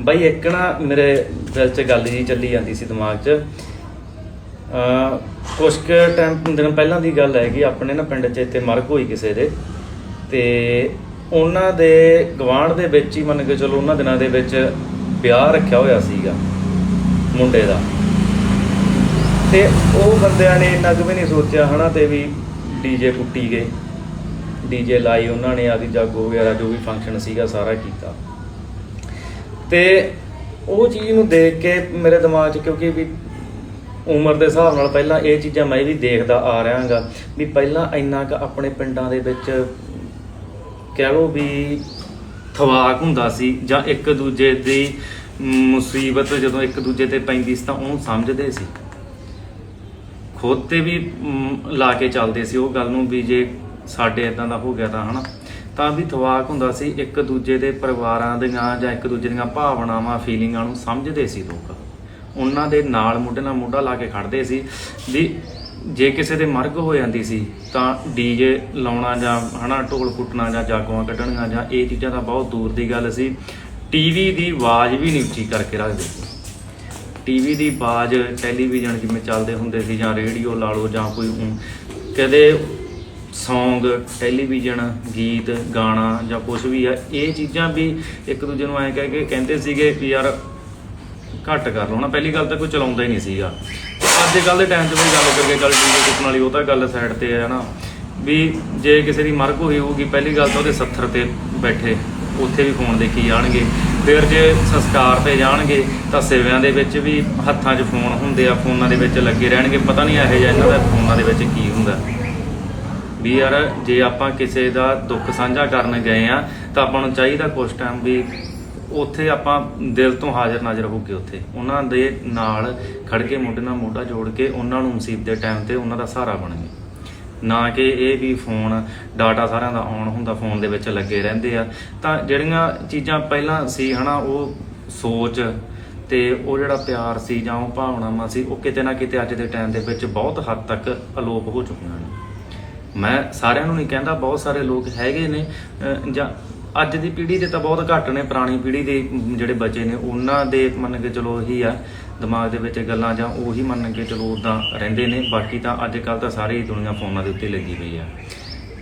ਬਾਈ, ਇੱਕ ਨਾ ਮੇਰੇ ਦਿਲ 'ਚ ਗੱਲ ਜੀ ਚੱਲੀ ਜਾਂਦੀ ਸੀ ਦਿਮਾਗ 'ਚ। ਅ ਕੁਝ ਕੁ ਟਾਈਮ ਦਿਨ ਪਹਿਲਾਂ ਦੀ ਗੱਲ ਹੈਗੀ, ਆਪਣੇ ਨਾ ਪਿੰਡ 'ਚ ਇੱਥੇ ਮਰਗ ਹੋਈ ਕਿਸੇ ਦੇ। ਤੇ ਉਹਨਾਂ ਦੇ ਗਵਾਂਢ ਦੇ ਵਿੱਚ ਹੀ ਮੰਨ ਕੇ ਚਲੋ ਉਹਨਾਂ ਦਿਨਾਂ ਦੇ ਵਿੱਚ ਵਿਆਹ ਰੱਖਿਆ ਹੋਇਆ ਸੀਗਾ, ਮੁੰਡੇ ਦਾ। ਤੇ ਉਹ ਬੰਦਿਆਂ ਨੇ ਇੰਨਾ ਕੁ ਵੀ ਨਹੀਂ ਸੋਚਿਆ ਹਨਾ ਤੇ ਵੀ ਡੀਜੇ ਪੁੱਟੀ ਗਏ। ਡੀਜੇ ਲਾਈ ਉਹਨਾਂ ਨੇ, ਆਦੀ ਜਾਗੋ ਵਗੈਰਾ ਜੋ ਵੀ ਫੰਕਸ਼ਨ ਸੀਗਾ, ਸਾਰਾ ਕੀਤਾ। ਤੇ ਉਹ ਚੀਜ਼ ਨੂੰ ਦੇਖ ਕੇ ਮੇਰੇ ਦਿਮਾਗ 'ਚ, ਕਿਉਂਕਿ ਵੀ ਉਮਰ ਦੇ ਹਿਸਾਬ ਨਾਲ ਪਹਿਲਾਂ ਇਹ ਚੀਜ਼ਾਂ ਮੈਂ ਵੀ ਦੇਖਦਾ ਆ ਰਿਹਾਗਾ, ਵੀ ਪਹਿਲਾਂ ਇੰਨਾ ਕੁ ਆਪਣੇ ਪਿੰਡਾਂ ਦੇ ਵਿੱਚ ਕਹਿ ਲਓ ਵੀ ਥਵਾਕ ਹੁੰਦਾ ਸੀ, ਜਾਂ ਇੱਕ ਦੂਜੇ ਦੀ ਮੁਸੀਬਤ ਜਦੋਂ ਇੱਕ ਦੂਜੇ ਤੇ ਪੈਂਦੀ ਸੀ ਤਾਂ ਉਹਨੂੰ ਸਮਝਦੇ ਸੀ। ਖੁਦ ਤੇ ਵੀ ਲਾ ਕੇ ਚੱਲਦੇ ਸੀ ਉਹ ਗੱਲ ਨੂੰ ਵੀ ਜੇ ਸਾਡੇ ਇਦਾਂ ਦਾ ਹੋ ਗਿਆ ਤਾਂ ਹਨਾ। ਤਾਂ ਵੀ ਤਵਾਕ ਹੁੰਦਾ ਸੀ, ਇੱਕ ਦੂਜੇ ਦੇ ਪਰਿਵਾਰਾਂ ਦੀਆਂ ਜਾਂ ਇੱਕ ਦੂਜੇ ਦੀਆਂ ਭਾਵਨਾਵਾਂ ਫੀਲਿੰਗਾਂ ਨੂੰ ਸਮਝਦੇ ਸੀ ਲੋਕ। ਉਹਨਾਂ ਦੇ ਨਾਲ ਮੋਢੇ ਨਾਲ ਮੋਢਾ ਲਾ ਕੇ ਖੜਦੇ ਸੀ ਵੀ ਜੇ ਕਿਸੇ ਦੇ ਮਰਗ ਹੋ ਜਾਂਦੀ ਸੀ, ਤਾਂ ਡੀਜੇ ਲਾਉਣਾ ਜਾਂ ਹਨਾ, ਢੋਲ ਕੁੱਟਣਾ ਜਾਂ ਜਾਗੋਆਂ ਕੱਢਣੀਆਂ ਜਾਂ ਇਹ ਚੀਜ਼ਾਂ ਤਾਂ ਬਹੁਤ ਦੂਰ ਦੀ ਗੱਲ ਸੀ। ਟੀਵੀ ਦੀ ਆਵਾਜ਼ ਵੀ ਨਹੀਂ ਉੱਚੀ ਕਰਕੇ ਰੱਖਦੇ ਸੀ। ਟੀਵੀ ਦੀ ਆਵਾਜ਼ ਟੈਲੀਵਿਜ਼ਨ ਜਿਵੇਂ ਚੱਲਦੇ ਹੁੰਦੇ ਸੀ ਜਾਂ ਰੇਡੀਓ ਲਾ ਲਓ ਜਾਂ ਕੋਈ ਕਦੇ ਸੌਂਗ ਟੈਲੀਵਿਜ਼ਨ ਗੀਤ, ਗਾਣਾ ਜਾਂ ਕੁਝ ਵੀ ਆ, ਇਹ ਚੀਜ਼ਾਂ ਵੀ ਇੱਕ ਦੂਜੇ ਨੂੰ ਐਂ ਕਹਿ ਕੇ ਕਹਿੰਦੇ ਸੀਗੇ ਕਿ ਯਾਰ ਘੱਟ ਕਰ ਲਓ ਨਾ। ਪਹਿਲੀ ਗੱਲ ਤਾਂ ਕੋਈ ਚਲਾਉਂਦਾ ਹੀ ਨਹੀਂ ਸੀਗਾ। ਅੱਜ ਕੱਲ ਦੇ ਟਾਈਮ 'ਚ ਵੀ ਗੱਲ ਕਰਕੇ ਚੱਲ ਡੀਜੇ ਕੁੱਟਣ ਵਾਲੀ ਉਹ ਤਾਂ ਗੱਲ ਸਾਈਡ ਤੇ ਹੈ ਨਾ। ਵੀ ਜੇ ਕਿਸੇ ਦੀ ਮਰਗ ਹੋਈ ਹੋਊਗੀ, ਪਹਿਲੀ ਗੱਲ ਤਾਂ ਉਹਦੇ 70 ਤੇ ਬੈਠੇ, ਉੱਥੇ ਵੀ ਫੋਨ ਦੇਖੀ ਜਾਣਗੇ। ਫਿਰ ਜੇ ਸੰਸਕਾਰ ਤੇ ਜਾਣਗੇ, ਤਾਂ ਸੇਵਿਆਂ ਦੇ ਵਿੱਚ ਵੀ ਹੱਥਾਂ 'ਚ ਫੋਨ ਹੁੰਦੇ ਆ, ਫੋਨਾਂ ਦੇ ਵਿੱਚ ਲੱਗੇ ਰਹਿਣਗੇ। ਪਤਾ ਨਹੀਂ ਇਹੋ ਜਿਹਾ ਇਹਨਾਂ ਦਾ, ਫੋਨਾਂ ਦੇ ਵਿੱਚ ਕੀ ਹੁੰਦਾ। ਵੀ ਯਾਰ ਜੇ ਆਪਾਂ ਕਿਸੇ ਦਾ ਦੁੱਖ ਸਾਂਝਾ ਕਰਨ ਗਏ ਆ, ਤਾਂ ਆਪਾਂ ਨੂੰ ਚਾਹੀਦਾ ਕੁਝ ਟਾਈਮ ਵੀ ਉੱਥੇ ਆਪਾਂ ਦਿਲ ਤੋਂ ਹਾਜ਼ਰ ਨਾਜ਼ਰ ਹੋ ਕੇ ਉੱਥੇ। ਉਹਨਾਂ ਦੇ ਨਾਲ ਖੜ ਕੇ ਮੋਢੇ ਨਾਲ ਮੋਢਾ ਜੋੜ ਕੇ ਉਹਨਾਂ ਨੂੰ ਮੁਸੀਬਤ ਦੇ ਟਾਈਮ ਤੇ ਉਹਨਾਂ ਦਾ ਸਹਾਰਾ ਬਣੀਏ ਨਾ ਕਿ ਇਹ ਵੀ ਫੋਨ ਡਾਟਾ ਸਾਰਿਆਂ ਦਾ ਆਨ ਹੁੰਦਾ ਫੋਨ ਦੇ ਵਿੱਚ ਲੱਗੇ ਰਹਿੰਦੇ ਆ। ਤਾਂ ਜਿਹੜੀਆਂ ਚੀਜ਼ਾਂ ਪਹਿਲਾਂ ਸੀ ਹਨਾ, ਉਹ ਸੋਚ ਤੇ ਉਹ ਜਿਹੜਾ ਪਿਆਰ ਸੀ ਜਾਂ ਉਹ ਭਾਵਨਾਵਾਂ ਸੀ, ਉਹ ਕਿਤੇ ਨਾ ਕਿਤੇ ਅੱਜ ਦੇ ਟਾਈਮ ਦੇ ਵਿੱਚ ਬਹੁਤ ਹੱਦ ਤੱਕ ਅਲੋਪ ਹੋ ਚੁੱਕੀਆਂ ਨੇ। ਮੈਂ ਸਾਰਿਆਂ ਨੂੰ ਨਹੀਂ ਕਹਿੰਦਾ, ਬਹੁਤ ਸਾਰੇ ਲੋਕ ਹੈਗੇ ਨੇ ਜਾਂ ਅੱਜ ਦੀ ਪੀੜ੍ਹੀ ਦੇ ਤਾਂ ਬਹੁਤ ਘੱਟ ਨੇ, ਪੁਰਾਣੀ ਪੀੜ੍ਹੀ ਦੇ ਜਿਹੜੇ ਬੱਚੇ ਨੇ, ਉਹਨਾਂ ਦੇ ਮੰਨ ਕੇ ਚਲੋ ਇਹੀ ਆ, ਦਿਮਾਗ ਦੇ ਵਿੱਚ ਗੱਲਾਂ ਜਾਂ ਉਹੀ ਮੰਨ ਕੇ ਚਲੋ ਉਦਾਂ ਰਹਿੰਦੇ ਨੇ, ਬਾਕੀ ਤਾਂ ਅੱਜ ਕੱਲ ਤਾਂ ਸਾਰੀ ਦੁਨੀਆ ਫੋਨਾਂ ਦੇ ਉੱਤੇ ਲੱਗੀ ਪਈ ਆ।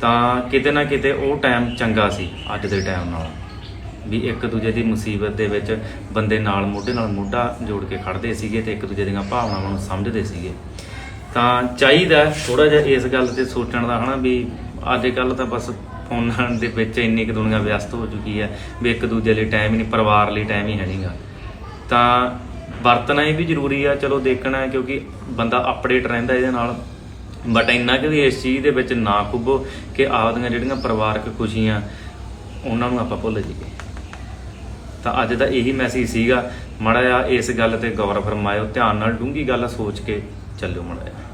ਤਾਂ ਕਿਤੇ ਨਾ ਕਿਤੇ ਉਹ ਟਾਈਮ ਚੰਗਾ ਸੀ, ਅੱਜ ਦੇ ਟਾਈਮ ਨਾਲ। ਵੀ ਇੱਕ ਦੂਜੇ ਦੀ ਮੁਸੀਬਤ ਦੇ ਵਿੱਚ ਬੰਦੇ ਨਾਲ ਮੋਢੇ ਨਾਲ ਮੋਢਾ ਜੋੜ ਕੇ ਖੜਦੇ ਸੀਗੇ ਤੇ ਇੱਕ ਦੂਜੇ ਦੀਆਂ ਭਾਵਨਾਵਾਂ ਨੂੰ ਸਮਝਦੇ ਸੀਗੇ। ਤਾਂ ਚਾਹੀਦਾ ਥੋੜਾ ਜਿਹਾ ਇਸ ਗੱਲ ਤੇ ਸੋਚਣ ਦਾ, ਹਨਾ, ਵੀ ਅੱਜ ਕੱਲ ਤਾਂ ਬਸ ਫੋਨਾਂ ਦੇ ਵਿੱਚ ਇੰਨੀ ਕੁ ਦੁਨੀਆ ਵਿਅਸਤ ਹੋ ਚੁੱਕੀ ਹੈ ਵੀ ਇੱਕ ਦੂਜੇ ਲਈ ਟਾਈਮ ਹੀ ਨਹੀਂ, ਪਰਿਵਾਰ ਲਈ ਟਾਈਮ ਹੀ ਹੈ ਨਹੀਂਗਾ ਤਾਂ ਵਰਤਣਾ ਇਹ ਵੀ ਜ਼ਰੂਰੀ ਆ, ਚਲੋ ਦੇਖਣਾ ਕਿਉਂਕਿ ਬੰਦਾ ਅਪਡੇਟ ਰਹਿੰਦਾ ਇਹਦੇ ਨਾਲ। ਬਟ ਇੰਨਾ ਕਿ ਵੀ ਇਸ ਚੀਜ਼ ਦੇ ਵਿੱਚ ਨਾ ਖੁੱਬੋ ਕਿ ਆਪਦੀਆਂ ਜਿਹੜੀਆਂ ਪਰਿਵਾਰਕ ਖੁਸ਼ੀਆਂ, ਉਹਨਾਂ ਨੂੰ ਆਪਾਂ ਭੁੱਲ ਜਾਈਏ। ਤਾਂ ਅੱਜ ਦਾ ਇਹੀ ਮੈਸੇਜ ਸੀਗਾ, ਮਾੜਾ ਜਿਹਾ ਇਸ ਗੱਲ ਤੇ ਗੌਰ ਫਰਮਾਇਓ, ਧਿਆਨ ਨਾਲ ਡੂੰਗੀ ਗੱਲ ਸੋਚ ਕੇ ਚੱਲਿਓ ਮਾੜਾ